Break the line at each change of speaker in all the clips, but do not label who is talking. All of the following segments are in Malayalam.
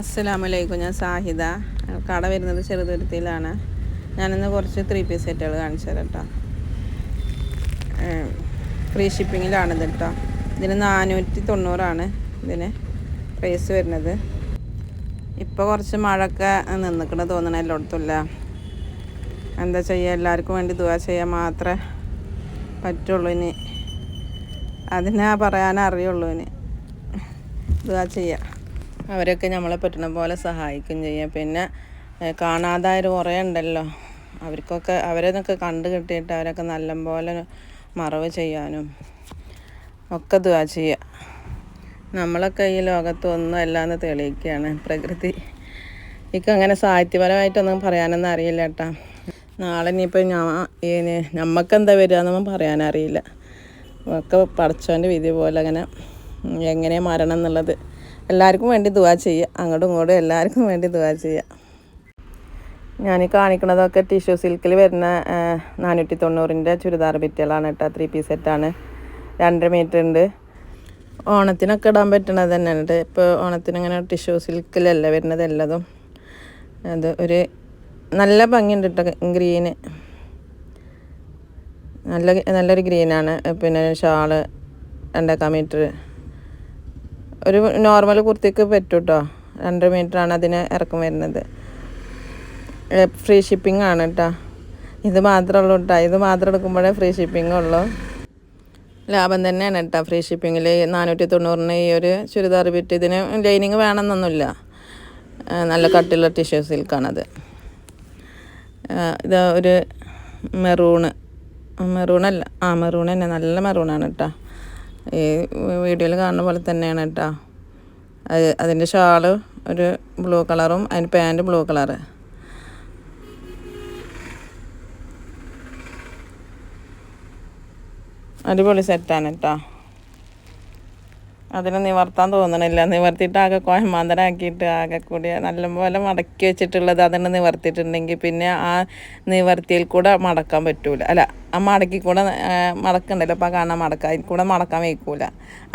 അസ്സലാമലൈക്കും ഞാൻ സാഹിദ. കട വരുന്നത് ചെറുതുരുത്തിയിലാണ്. ഞാനിന്ന് കുറച്ച് ത്രീ പീസ് സെറ്റുകൾ കാണിച്ചു തരാം കേട്ടോ ഫ്രീ ഷിപ്പിങ്ങിലാണ് ഇത് കേട്ടോ ഇതിന് നാനൂറ്റി തൊണ്ണൂറാണ് ഇതിന് പ്രൈസ് വരുന്നത്. ഇപ്പോൾ കുറച്ച് മഴയൊക്കെ നിന്നിക്കണ തോന്നണ എല്ലായിടത്തുമില്ല എന്താ ചെയ്യുക എല്ലാവർക്കും വേണ്ടി ദുവാ ചെയ്യാൻ മാത്രമേ പറ്റുള്ളൂ ഇനി. അതിനാ പറയാൻ അറിയുള്ളൂ ഇനി. ദുവാ ചെയ്യാം. അവരൊക്കെ നമ്മളെ പറ്റുന്ന പോലെ സഹായിക്കും ചെയ്യാം. പിന്നെ കാണാതായ കുറേ ഉണ്ടല്ലോ. അവർക്കൊക്കെ അവരെന്നൊക്കെ കണ്ടു കിട്ടിയിട്ട് അവരൊക്കെ നല്ലപോലെ മറവ് ചെയ്യാനും ഒക്കെ ദുവാ ചെയ്യുക. നമ്മളൊക്കെ ഈ ലോകത്ത് ഒന്നും അല്ലാന്ന് തെളിയിക്കുകയാണ് പ്രകൃതി. എനിക്ക് അങ്ങനെ സാഹിത്യപരമായിട്ടൊന്നും പറയാനൊന്നും അറിയില്ല കേട്ടാ. നാളെ ഇനിയിപ്പോൾ ഞാൻ ഈ നമുക്ക് എന്താ വരിക എന്നൊന്നും പറയാനറിയില്ല. ഒക്കെ പഠിച്ചവന്റെ വിധി പോലെ അങ്ങനെ എങ്ങനെ മരണം എന്നുള്ളത്. എല്ലാവർക്കും വേണ്ടി ദുവാ ചെയ്യുക. അങ്ങോട്ടും ഇങ്ങോട്ടും എല്ലാവർക്കും വേണ്ടി ദുവാ ചെയ്യുക. ഞാൻ കാണിക്കുന്നതൊക്കെ ടിഷ്യൂ സിൽക്കിൽ വരുന്ന നാനൂറ്റി തൊണ്ണൂറിന്റെ ചുരിദാർ ബിറ്റുകളാണ് കേട്ടോ. ത്രീ പീസ് സെറ്റാണ് രണ്ടര മീറ്റർ ഉണ്ട്. ഓണത്തിനൊക്കെ ഇടാൻ പറ്റണത് തന്നെയാണ് കേട്ടോ. ഇപ്പോൾ ഓണത്തിന് ഇങ്ങനെ ടിഷ്യൂ സിൽക്കിലല്ല വരുന്നത് എല്ലാതും. അത് ഒരു നല്ല ഭംഗിയുണ്ട് കേട്ടോ ഗ്രീന് നല്ല നല്ലൊരു ഗ്രീനാണ് പിന്നെ ഷാൾ രണ്ടേക്കാൽ മീറ്റർ ഒരു നോർമൽ കുർത്തിക്ക് പറ്റും കേട്ടോ രണ്ടര ആണ് അതിന് ഇറക്കം വരുന്നത്. ഫ്രീ ഷിപ്പിംഗ് ആണ് കേട്ടോ ഇത് മാത്രമേ ഉള്ളൂ കേട്ടോ ഇത് മാത്രം എടുക്കുമ്പോഴേ ഫ്രീ ഷിപ്പിംഗ് ഉള്ളൂ. ലാഭം തന്നെയാണ് കേട്ടോ ഫ്രീ ഷിപ്പിങ്ങിൽ നാനൂറ്റി തൊണ്ണൂറിന് ഈ ഒരു ചുരിദാർ ബിറ്റ് ഇതിന് ലൈനിങ് വേണമെന്നൊന്നുമില്ല. നല്ല കട്ടിയുള്ള ടിഷ്യൂ സിൽക്കാണത് ഇത് ഒരു മെറൂണ് മെറൂണല്ല ആ മെറൂൺ തന്നെ. നല്ല മെറൂണാണ് കേട്ടോ ഈ വീഡിയോയിൽ കാണുന്ന പോലെ തന്നെയാണ് കേട്ടോ. അത് അതിന്റെ ഷാൾ ഒരു ബ്ലൂ കളറും അതിന്റെ പാന്റ് ബ്ലൂ കളറ്. അടിപൊളി സെറ്റാണ് കേട്ടോ. അതിനെ നിവർത്താൻ തോന്നണില്ല. നിവർത്തിയിട്ട് ആകെ കോഹമാന്തരാക്കിയിട്ട് ആകെ കൂടി നല്ലപോലെ മടക്കി വെച്ചിട്ടുള്ളത് അതിനെ നിവർത്തിയിട്ടുണ്ടെങ്കിൽ പിന്നെ ആ നിവർത്തിയിൽ കൂടെ മടക്കാൻ പറ്റൂല. അല്ല ആ മടക്കി കൂടെ മടക്കണ്ടല്ലോ. അപ്പോൾ കാണാൻ മടക്കാൻ അതിൽ കൂടെ മടക്കാൻ വയ്ക്കൂല.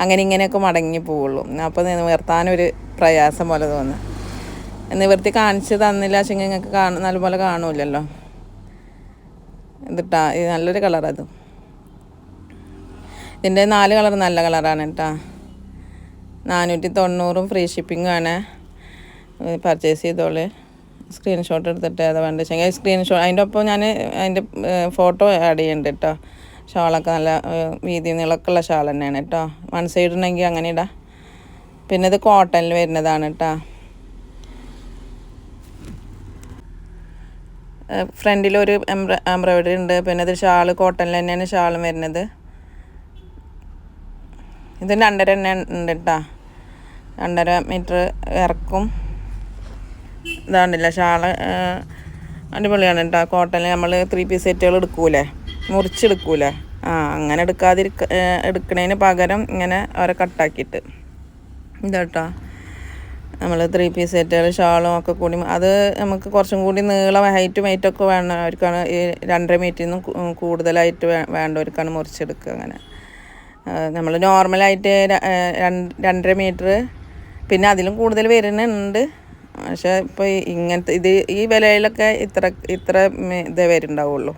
അങ്ങനെ ഇങ്ങനെയൊക്കെ മടങ്ങി പോവുള്ളൂ. അപ്പോൾ നിവർത്താനൊരു പ്രയാസം പോലെ തോന്നുന്നു നിവർത്തി കാണിച്ച് തന്നില്ല പക്ഷേ നിങ്ങൾക്ക് കാണ നല്ലപോലെ കാണൂലല്ലോ. ഇതിട്ടാ ഇത് നല്ലൊരു കളറത് ഇതിന്റെ നാല് കളർ നല്ല കളറാണ് കേട്ടോ. നാനൂറ്റി തൊണ്ണൂറും ഫ്രീ ഷിപ്പിങ്ങാണ് പർച്ചേസ് ചെയ്തോളെ. സ്ക്രീൻഷോട്ട് എടുത്തിട്ട് അത് വേണ്ട വെച്ചെങ്കിൽ സ്ക്രീൻഷോട്ട് അതിന്റെ ഒപ്പം ഞാൻ അതിന്റെ ഫോട്ടോ ആഡ് ചെയ്യുന്നുണ്ട് കേട്ടോ ഷാളൊക്കെ നല്ല വീതി നീളക്കുള്ള ഷാൾ തന്നെയാണ് കേട്ടോ വൺ സൈഡ് ഉണ്ടെങ്കിൽ അങ്ങനെ ഇടാം. പിന്നെ ഇത് കോട്ടണിൽ വരുന്നതാണ് കേട്ടോ ഫ്രണ്ടിലൊരു എംബ്ര എംബ്രോയിഡറി ഉണ്ട്. പിന്നെ ഇത് ഷാൾ കോട്ടണിൽ തന്നെയാണ് ഷാളും വരുന്നത്. ഇത് രണ്ടര തന്നെ ഉണ്ട് കേട്ടോ രണ്ടര മീറ്റർ ഇറക്കും. ഇതാണ്ടില്ല ഷാൾ അടിപൊളിയാണ് കേട്ടോ കോട്ടണിൽ നമ്മൾ ത്രീ പീസ് സെറ്റുകൾ എടുക്കൂലേ? മുറിച്ചെടുക്കൂലേ ആ അങ്ങനെ എടുക്കാതിരിക്ക എടുക്കണതിന് പകരം ഇങ്ങനെ അവരെ കട്ടാക്കിയിട്ട് ഇതാട്ടോ നമ്മൾ ത്രീ പീസ് സെറ്റുകൾ ഷാളും ഒക്കെ കൂടി അത് നമുക്ക് കുറച്ചും കൂടി നീളം ഹൈറ്റും വെയിറ്റൊക്കെ വേണവർക്കാണ് ഈ രണ്ടര മീറ്റിൽ നിന്നും കൂടുതലായിട്ട് വേണ്ടവർക്കാണ് മുറിച്ചെടുക്കുക അങ്ങനെ. നമ്മൾ നോർമലായിട്ട് രണ്ടര മീറ്റർ പിന്നെ അതിലും കൂടുതൽ വരുന്നുണ്ട്. പക്ഷേ ഇപ്പോൾ ഇങ്ങനത്തെ ഇത് ഈ വിലയിലൊക്കെ ഇത്ര ഇത്ര ഇത് വരുന്നുണ്ടാവുള്ളൂ.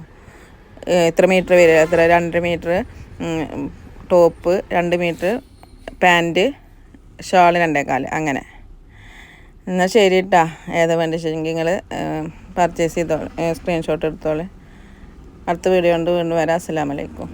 ഇത്ര മീറ്റർ വരിക ഇത്ര രണ്ടര മീറ്റർ ടോപ്പ് രണ്ട് മീറ്റർ പാന്റ് ഷാൾ രണ്ടേക്കാൽ അങ്ങനെ. എന്നാൽ ശരി കേട്ടാ ഏതാ വേണ്ട ശരിക്കും നിങ്ങൾ പർച്ചേസ് ചെയ്തോളൂ. സ്ക്രീൻഷോട്ട് എടുത്തോളൂ. അടുത്ത വീഡിയോ കൊണ്ട് വീണ്ടും വരാം. അസ്സലാമലൈക്കും